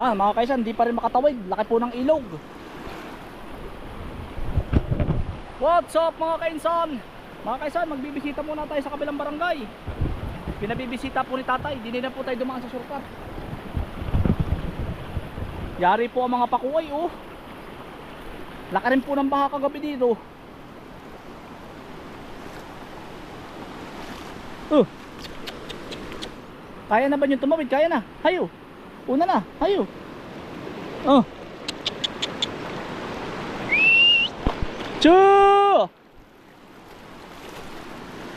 Ah, mga kaisan, di pa rin makatawid. Laki po ng ilog. What's up mga kainsan? Mga kaisan, magbibisita muna tayo sa kabilang barangay. Pinabibisita po ni tatay. Di na po tayo dumaan sa shortcut. Yari po ang mga pakuway oh. Laki rin po ng baha kagabi dito. Oh. Kaya na ba yung tumawid? Kaya na. Hayo. Una na. Hayo. Oh. Chu!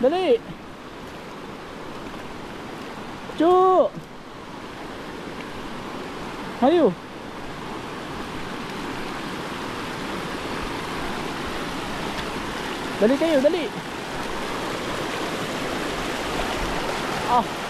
Dali. Chu! Hayo. Dali kayo, dali. Ah.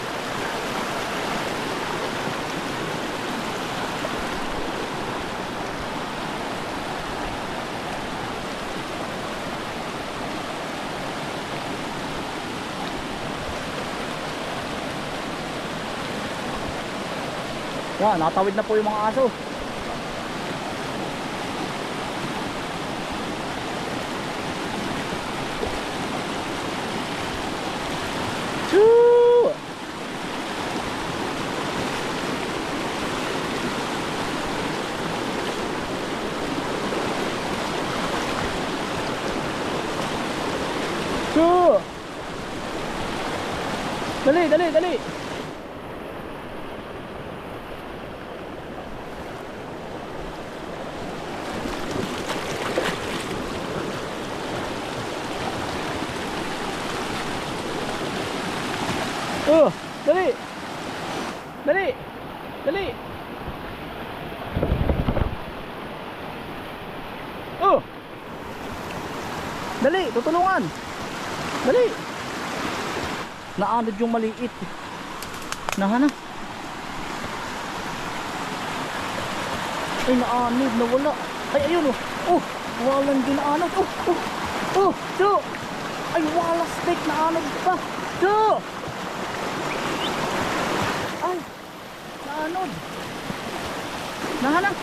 Yan, natawid na po yung mga aso. Choo! Choo! Dali, dali, dali. Oh, dali. Dali. Dali. Oh. Dali, tutulungan. Dali. Naanod yung maliit. Nahana. Ay, naanod, nawala. Ay, ayun oh. Oh, walang ginaanod. Oh, oh. Oh, so. Ay, wala steak naanod pa. So. Naanod. Nahanap.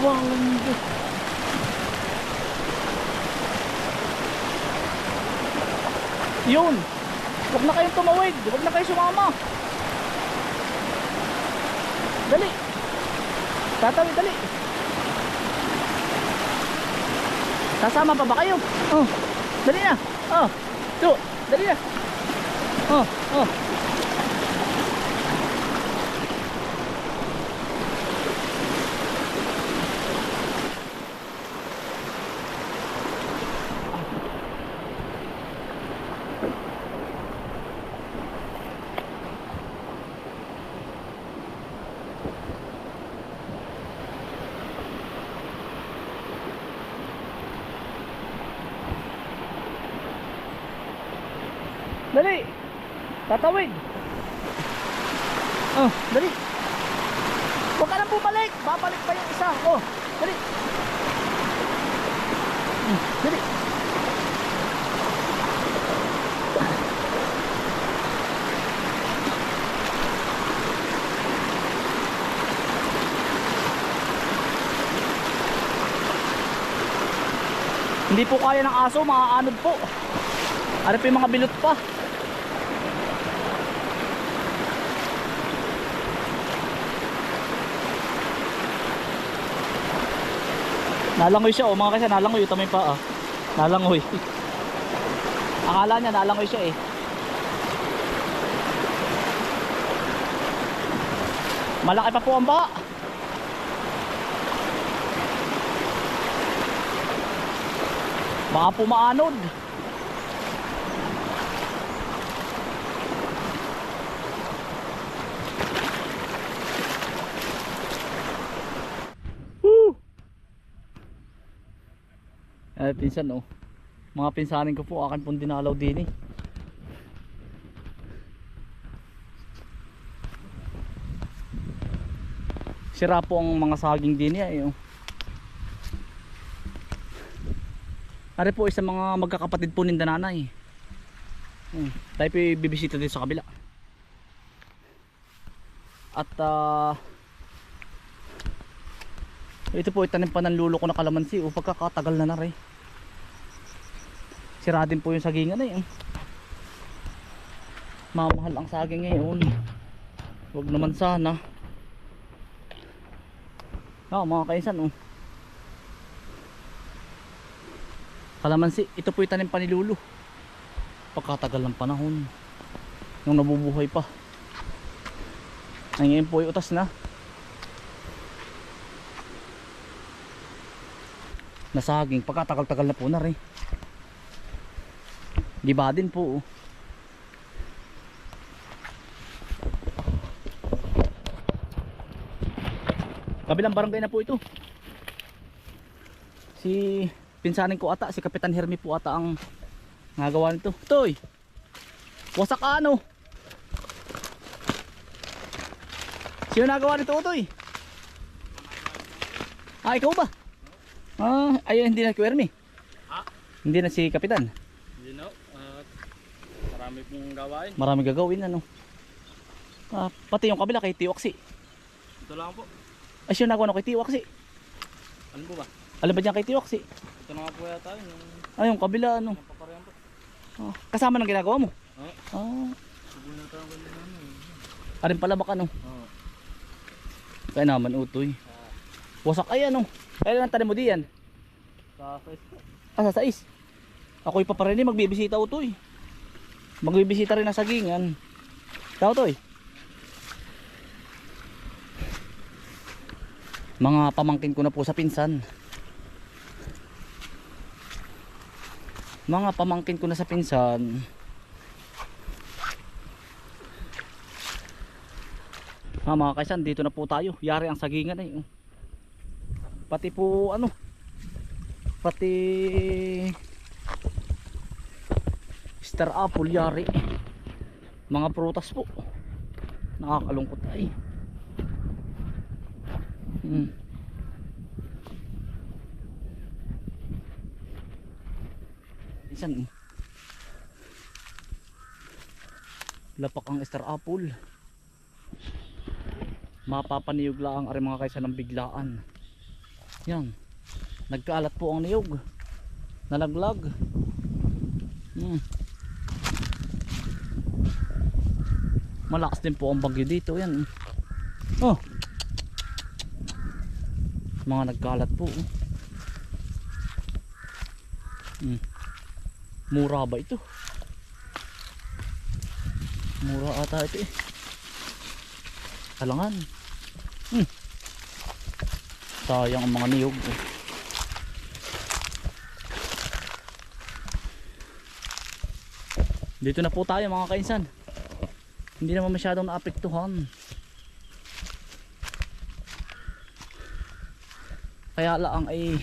Walang Diyos. Yun. Huwag na kayong tumawid. Huwag na kayo sumama. Dali. Tatawid, dali. Sasama pa ba kayo? Oh, dali na. Oh, so, dali na. Oh, oh. Dali. Tatawid. Oh, dali. Huwag ka nang bumalik. Babalik pa yung isa. Oh, dali. Hmm, Dali. Hindi po kaya ng aso, maaanod po. Ano pa yung mga bilot pa? Nalangoy siya oh, mga kasi nalangoy ito may pa ah. Nalangoy. Akala niya nalangoy siya eh. Malaki pa po ang baha. Baka pumaanod. Eh, pinsan oh. Mga pinsanin ko po, akin pong dinalaw din eh. Sira po ang mga saging din niya eh. Oh. Ari po isa mga magkakapatid po ni nanay. Hmm. Tayo po bibisita din sa kabila. At ah Ito po itanim pa ng lulo ko na kalamansi o pagkakatagal na na rin. Sira din po yung sagingan na yun. Mamahal ang saging ngayon. Huwag naman sana. Ah, mga kaisan oh. Kalamansi, ito po itanim pa ni Lulu. Pagkatagal ng panahon. Nung nabubuhay pa. Ay, ngayon po ay utas na. Nasaging, pagkatagal-tagal na po na rin. Giba din po. oh. Kabilang barangay na po ito. Si pinsanin ko ata, si Kapitan Hermi po ata ang nagawa nito. Toy! Wasak ano? Sino nagawa nito, Toy? Ah, ikaw ba? Ah, ayun, hindi na si Hermi. Ha? Hindi na si Kapitan. Marami pong gawain. Marami gagawin ano. Ah, pati yung kabila kay Tiwaksi. Ito lang po. Ay, siya na kay Tiwaksi. Ano po ba? Alam ba dyan kay Tiwaksi? Ito na nga po yata yun. Yung Ay, yung kabila ano. napaparehan po. Ah, kasama ng ginagawa mo. Oo. Ah, Subuhin na tayo ng ano. eh. arin pala baka ano. Oo. Kaya naman utoy. Wasak ay ano. Kailan ang tanim mo diyan? Sa size po. Ah, sa sais. Ako'y paparini magbibisita utoy. Magbibisita rin ng sagingan. Tao toy. Mga pamangkin ko na po sa pinsan. Mga pamangkin ko na sa pinsan. Ah, mga kaisan, dito na po tayo. Yari ang sagingan oh. Pati po ano, pati star apple yari. Mga prutas po. Nakakalungkot ay. Hmm. Minsan lapak ang star apple. Mapapaniyog lang ang mga kaysa ng biglaan. Yan. Nagkaalat po ang niyog. Nalaglag. Hmm. Malakas din po ang bagyo dito yan oh mga nagkalat po hmm. mura ba ito mura ata ito eh talangan hmm. sayang ang mga niyog oh. Dito na po tayo mga kainsan. Hindi naman masyadong naapektuhan. Kaya lang ay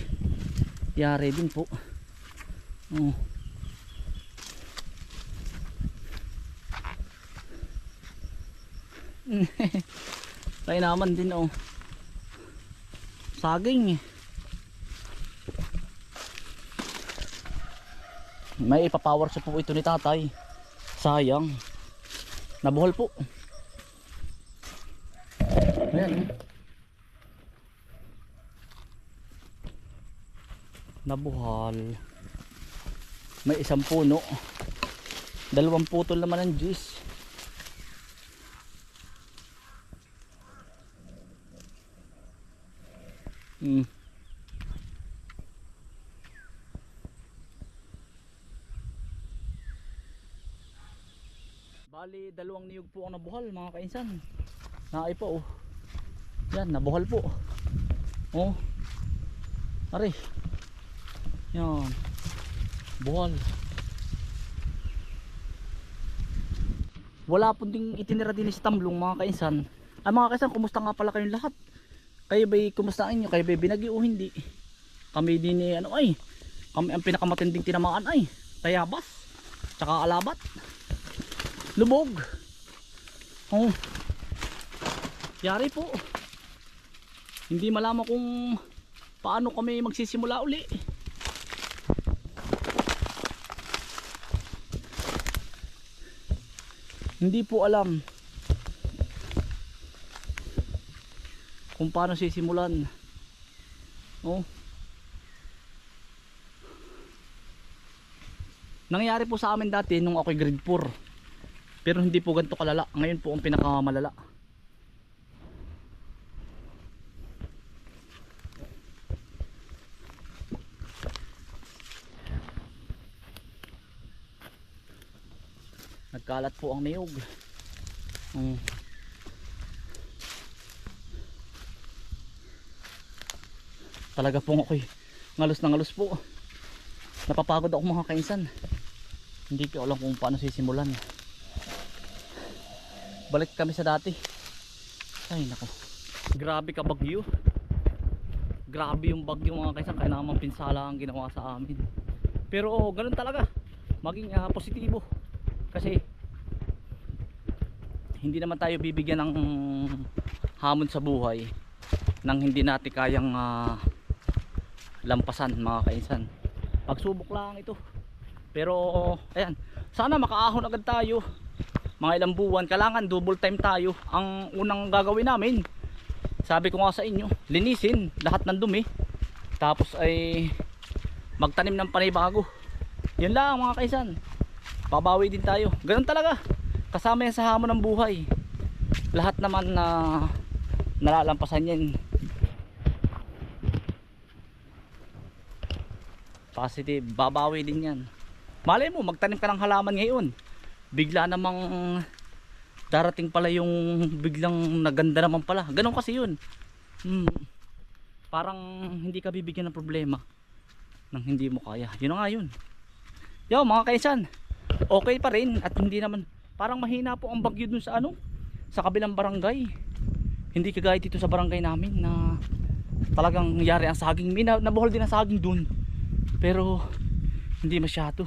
yari din po. Oh. Kaya naman din oh. Saging. May ipapower sa po ito ni tatay. Sayang. Nabuhol po. Ayan. oh. Nabuhal. May isang puno. Dalawang putol naman ng juice. Hmm. Bali, dalawang niyog po ang nabuhal mga kainsan. Naay po oh. Yan, nabuhal po. Oh. Ari. Yan. Buhal. Wala po ding itinira din sa tamblong mga kainsan. Ay mga kainsan, kumusta nga pala kayong lahat? Kayo ba'y kumusta inyo? Kayo ba'y binagi o hindi? Kami din eh, ano ay. Kami ang pinakamatinding tinamaan ay. Tayabas. Tsaka alabat lubog oh. Yari po. Hindi malaman kung paano kami magsisimula uli. Hindi po alam kung paano sisimulan. Oh. Nangyari po sa amin dati nung ako'y grade 4. Pero hindi po ganito kalala. Ngayon po ang pinakamalala. Nagkalat po ang niyog. Mm. Talaga po ako'y ngalos na ngalos po. Napapagod ako mga kainsan. Hindi ko alam kung paano sisimulan. Balik kami sa dati. Ay nako. Grabe ka bagyo. Grabe yung bagyo mga kainsan. Kaya naman pinsala ang ginawa sa amin. Pero oh, ganun talaga. Maging ah, positibo. Kasi hindi naman tayo bibigyan ng hamon sa buhay nang hindi natin kayang ah, lampasan mga kainsan pagsubok lang ito pero ayan sana makaahon agad tayo mga ilang buwan kailangan double time tayo. Ang unang gagawin namin sabi ko nga sa inyo linisin lahat ng dumi. Tapos ay magtanim ng panibago yun lang mga kaisan. Babawi din tayo. Ganun talaga. Kasama yan sa hamon ng buhay. Lahat naman na nalalampasan yan. Positive. Babawi din yan. Malay mo magtanim ka ng halaman ngayon bigla namang darating pala yung biglang naganda naman pala. Ganun kasi yun. Hmm. parang hindi ka bibigyan ng problema nang hindi mo kaya. Yun nga yun. Yo mga kaisan okay pa rin at hindi naman. Parang mahina po ang bagyo dun sa ano sa kabilang barangay. Hindi kagaya dito sa barangay namin na talagang nangyari ang saging. May na, nabuhol din ang saging dun. Pero hindi masyado